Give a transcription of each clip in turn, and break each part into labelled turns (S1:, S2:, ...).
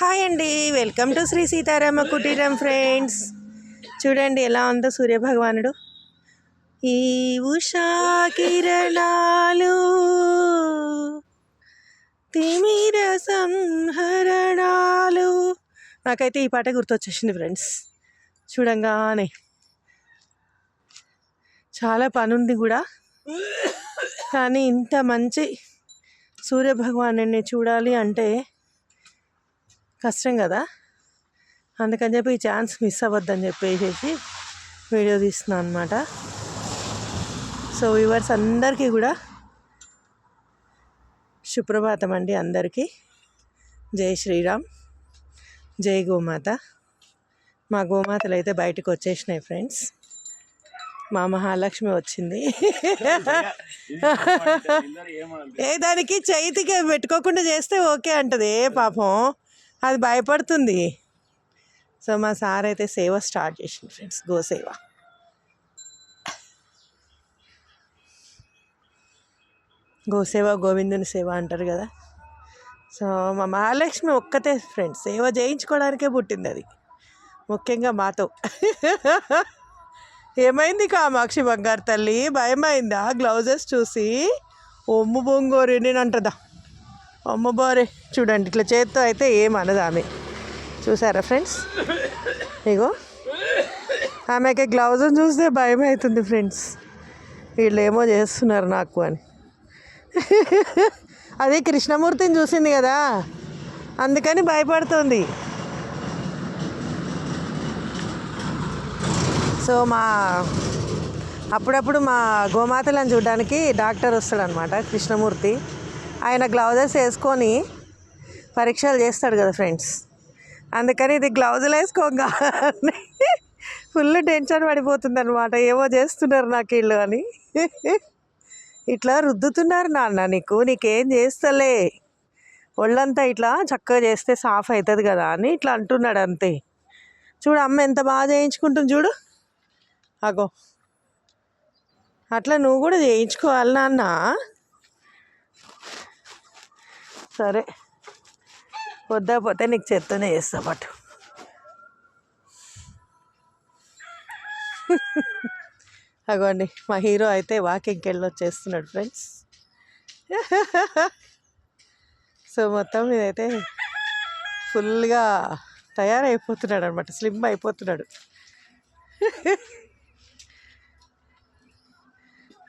S1: Hi అండి. Welcome to Shri Sitarama కుటీరం friends. చూడండి ఎలా ఉందో సూర్యభగవానుడు. ఈ ఉషా కిరణాలు తిమిర సంహరణాలు. నాకైతే ఈ పాట గుర్తొచ్చేసింది ఫ్రెండ్స్. చూడంగానే. చాలా పనుంది కూడా. కానీ ఇంత మంచి సూర్యభగవాను చూడాలి అంటే కష్టం కదా? అందుకని చెప్పి ఈ ఛాన్స్ మిస్ అవ్వద్దని చెప్పేసి వీడియో తీస్తున్నాను అనమాట సో వ్యూవర్స్ అందరికీ కూడా సుప్రభాతం అండి అందరికీ. జై శ్రీరామ్. జై గోమాత. మా గోమాతలు అయితే బయటకు వచ్చేసినాయి ఫ్రెండ్స్. మా మహాలక్ష్మి వచ్చింది. ఏ దానికి చేతికి పెట్టుకోకుండా చేస్తే ఓకే అంటది. ఏ పాపం. అది భయపడుతుంది. సో మా సార్ అయితే సేవ స్టార్ట్ చేసింది ఫ్రెండ్స్ గోసేవ గోసేవ గోవిందుని సేవ అంటారు కదా. సో మా మహాలక్ష్మి ఒక్కతే ఫ్రెండ్స్ సేవ చేయించుకోవడానికే పుట్టింది అది. ముఖ్యంగా మాతో. ఏమైంది కామాక్షి బంగారు తల్లి? భయమైందా? గ్లౌజెస్ చూసి? ఒమ్ము బొంగోరి నేను అంటదా అమ్మబారే చూడండి ఇట్లా చేత్తో అయితే ఏం ఆమె. చూసారా ఫ్రెండ్స్? ఇగో ఆమెకి గ్లౌజ్ చూస్తే భయం అవుతుంది ఫ్రెండ్స్. వీళ్ళు ఏమో చేస్తున్నారు నాకు అని. అది కృష్ణమూర్తిని చూసింది కదా? అందుకని భయపడుతుంది. సో మా అప్పుడప్పుడు మా గోమాతలను చూడడానికి డాక్టర్ వస్తాడనమాట కృష్ణమూర్తి. ఆయన గ్లౌజెస్ వేసుకొని పరీక్షలు చేస్తాడు కదా ఫ్రెండ్స్. అందుకని ఇది గ్లౌజులు వేసుకోగా ఫుల్ టెన్షన్ పడిపోతుంది అనమాట ఏమో చేస్తున్నారు నాకు వీళ్ళు అని. ఇట్లా రుద్దుతున్నారు నాన్న నీకు నీకేం చేస్తలే. ఒళ్ళంతా ఇట్లా చక్కగా చేస్తే సాఫ్ అవుతుంది కదా అని ఇట్లా అంటున్నాడు అంతే. చూడు అమ్మ ఎంత బాగా చేయించుకుంటుంది చూడు. అగో. అట్లా నువ్వు కూడా చేయించుకోవాలి నాన్న. సరే. వద్దా పోతే నీకు చెత్తనే చేస్తా పట్టు అగోండి మా హీరో అయితే వాకింగ్కి వెళ్ళి వచ్చేస్తున్నాడు ఫ్రెండ్స్. సో మొత్తం ఇదైతే ఫుల్గా తయారైపోతున్నాడు అనమాట స్లిమ్ అయిపోతున్నాడు.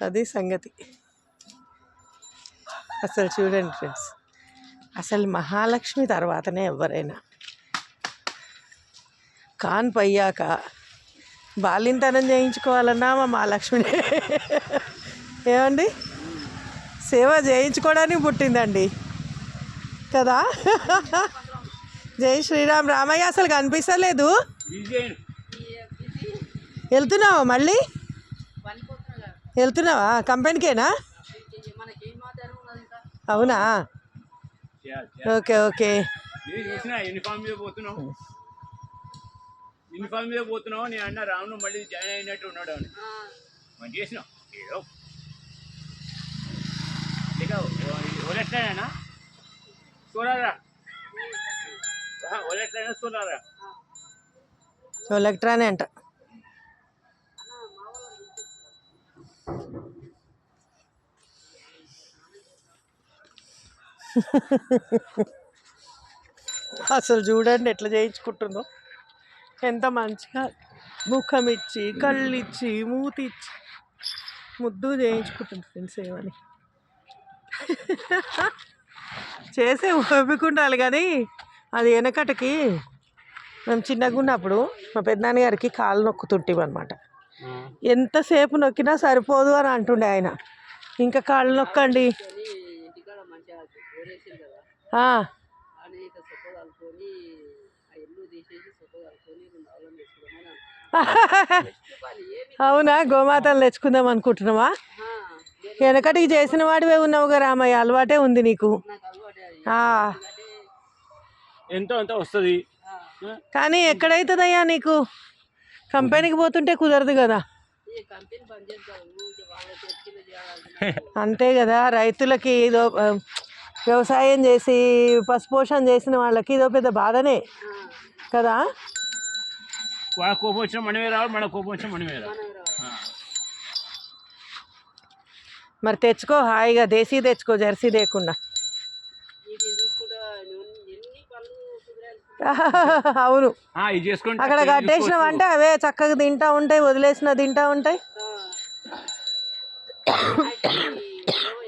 S1: అది సంగతి. అసలు చూడండి ఫ్రెండ్స్. అసలు మహాలక్ష్మి తర్వాతనే ఎవరైనా కాన్పు అయ్యాక బాలింతనం చేయించుకోవాలన్నా మా మహాలక్ష్మిని ఏమండి? సేవ చేయించుకోవడానికి పుట్టిందండి. కదా? జై శ్రీరామ్. రామయ్య అసలు కనిపిస్తలేదు. వెళ్తున్నావా మళ్ళీ? వెళ్తున్నావా? కంపెనీకేనా? అవునా? Okay okay.
S2: చూసిన యూనిఫామ్ మీద పోతున్నావు. యూనిఫామ్ మీద పోతున్నావు నేను అన్న రామును మళ్ళీ జాయిన్ అయినట్టు ఉన్నాడు అని. మనం చేసినాం ఏదో. ఇక ఒలెట్లైనా చూడారా ఒలెట్లైనా చూడారా
S1: సో ఎలక్ట్రానే అంట. అసలు చూడండి ఎట్లా చేయించుకుంటుందో. ఎంత మంచిగా ముఖం ఇచ్చి కళ్ళు ఇచ్చి మూతి ఇచ్చి ముద్దు చేయించుకుంటుంది ఫ్రెండ్స్ ఏమని. చేసే ఓపిక ఉండాలి కానీ అది వెనకటికి మేము చిన్నగా ఉన్నప్పుడు మా పెద్దనాన్నగారికి కాళ్ళు నొక్కుతుంటాం అనమాట ఎంతసేపు నొక్కినా సరిపోదు అని అంటుండే ఆయన. ఇంకా కాళ్ళు నొక్కండి. అవునా? గోమాతను తెచ్చుకుందాం అనుకుంటున్నావా? వెనకటికి చేసిన వాడివే ఉన్నావుగా రామయ్య అలవాటే ఉంది నీకు.
S2: ఎంతో ఎంతో వస్తుంది?
S1: కానీ ఎక్కడైతుందయ్యా నీకు? కంపెనీకి పోతుంటే కుదరదు కదా.
S3: కింద
S1: అంతే కదా రైతులకి ఏదో వ్యవసాయం చేసి పశుపోషణ చేసిన వాళ్ళకి ఇదో పెద్ద బాధనే. కదా?
S2: వాళ్ళ కోపం వచ్చిన మనమే రావాలి మన కోపం వచ్చిన మనమే రావాలి.
S1: మరి తెచ్చుకో హాయిగా దేశీ తెచ్చుకో జెర్సీ లేకుండా అవును. అక్కడ కట్టేసినామంటే అవే చక్కగా తింటా ఉంటాయి వదిలేసిన తింటా ఉంటాయి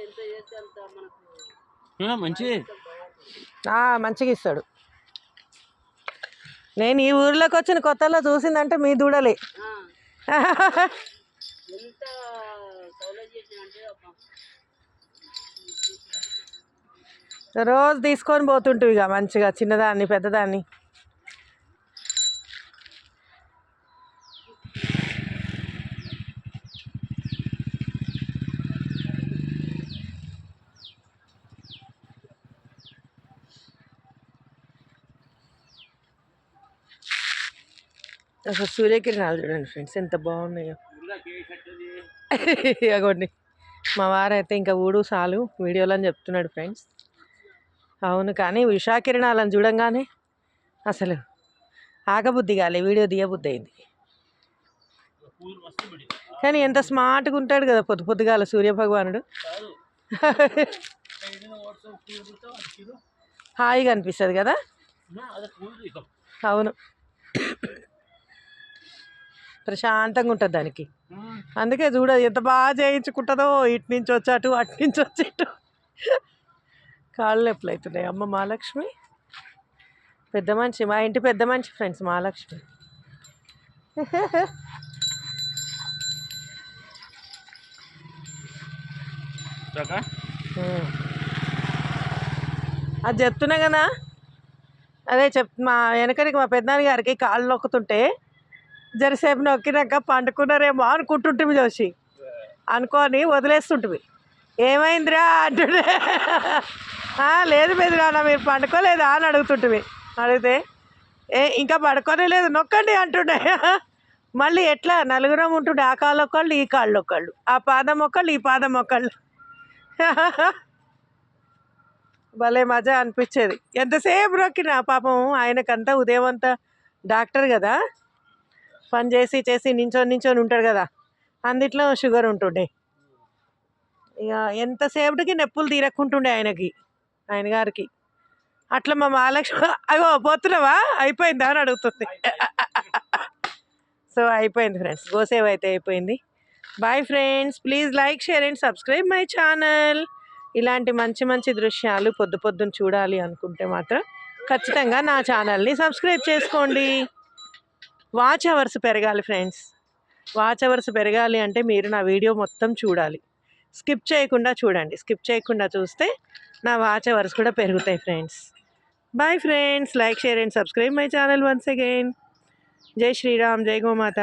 S3: ఎంత చేస్తే అంత మనకు
S2: ఆ,
S1: మంచిగా ఇస్తాడు. నేను ఈ ఊర్లోకి వచ్చిన కొత్తలో చూసిందంటే మీ దూడలే. రోజు తీసుకొని పోతుంటివి ఇక మంచిగా చిన్నదాన్ని పెద్దదాన్ని. అసలు సూర్యకిరణాలు చూడండి ఫ్రెండ్స్ ఎంత బాగున్నాయో? ఇగోండి మా వారైతే ఇంకా ఊడు సాలు వీడియోలో అని చెప్తున్నాడు ఫ్రెండ్స్. అవును కానీ ఉషాకిరణాలను చూడంగానే అసలు ఆగబుద్ధి కాలే వీడియో తీయబుద్ధి అయింది. కానీ ఎంత స్మార్ట్గా ఉంటాడు కదా పొద్దు పొద్దుగాల సూర్యభగవానుడు హాయిగా అనిపిస్తుంది కదా? అవును. ప్రశాంతంగా ఉంటుంది దానికి. అందుకే చూడ ఎంత బాగా చేయించుకుంటుందో ఇటు నుంచి వచ్చాటు అటు నుంచి వచ్చేటు కాళ్ళు నొప్పులు అవుతున్నాయి అమ్మ మహాలక్ష్మి. పెద్ద మనిషి మా ఇంటి పెద్ద మనిషి ఫ్రెండ్స్ మహాలక్ష్మి. అది చెప్తున్నా కదా. అదే చెప్ మా వెనకరికి మా పెద్దనాన్న గారికి కాళ్ళు నొక్కుతుంటే జరసేపు నొక్కినాక పండుకున్నారేమో అనుకుంటుంటివి చూసి అనుకొని వదిలేస్తుంటివి ఏమైందిరా అంటుండే. లేదు బెదిరానా మీరు పండుకోలేదా అని అడుగుతుంటివి అడిగితే ఏ ఇంకా పడుకోనే లేదు నొక్కండి అంటుండే. మళ్ళీ ఎట్లా? నలుగురం ఉంటుండే ఆ కాళ్ళు ఒకళ్ళు ఈ కాళ్ళు ఒకళ్ళు ఆ పాదం ఒకళ్ళు ఈ పాదం ఒకళ్ళు భలే మజా అనిపించేది. ఎంతసేపు నొక్కినా పాపం ఆయనకంతా ఉదయం అంతా డాక్టర్ కదా. పని చేసి చేసి నించొని నించొని ఉంటాడు కదా. అందుట్లో షుగర్ ఉంటుండే. ఇక ఎంతసేపటికి నొప్పులు తీరక్కుంటుండే ఆయనకి ఆయన గారికి. అట్లా మా మహాలక్ష్మి అగో పోతున్నావా? అయిపోయిందా? అని అడుగుతుంది. సో అయిపోయింది ఫ్రెండ్స్. గోసేవ్ అయితే అయిపోయింది. Bye friends. Please like share and subscribe my channel. ఇలాంటి మంచి మంచి దృశ్యాలు పొద్దు పొద్దున చూడాలి అనుకుంటే మాత్రం ఖచ్చితంగా నా ఛానల్ని సబ్స్క్రైబ్ చేసుకోండి. వాచ్ అవర్స్ పెరగాలి ఫ్రెండ్స్. వాచ్ అవర్స్ పెరగాలి అంటే మీరు నా వీడియో మొత్తం చూడాలి. స్కిప్ చేయకుండా చూడండి. స్కిప్ చేయకుండా చూస్తే నా వాచ్ అవర్స్ కూడా పెరుగుతాయి friends. Bye friends like share and subscribe my channel once again జై శ్రీరామ్ జై గోమాత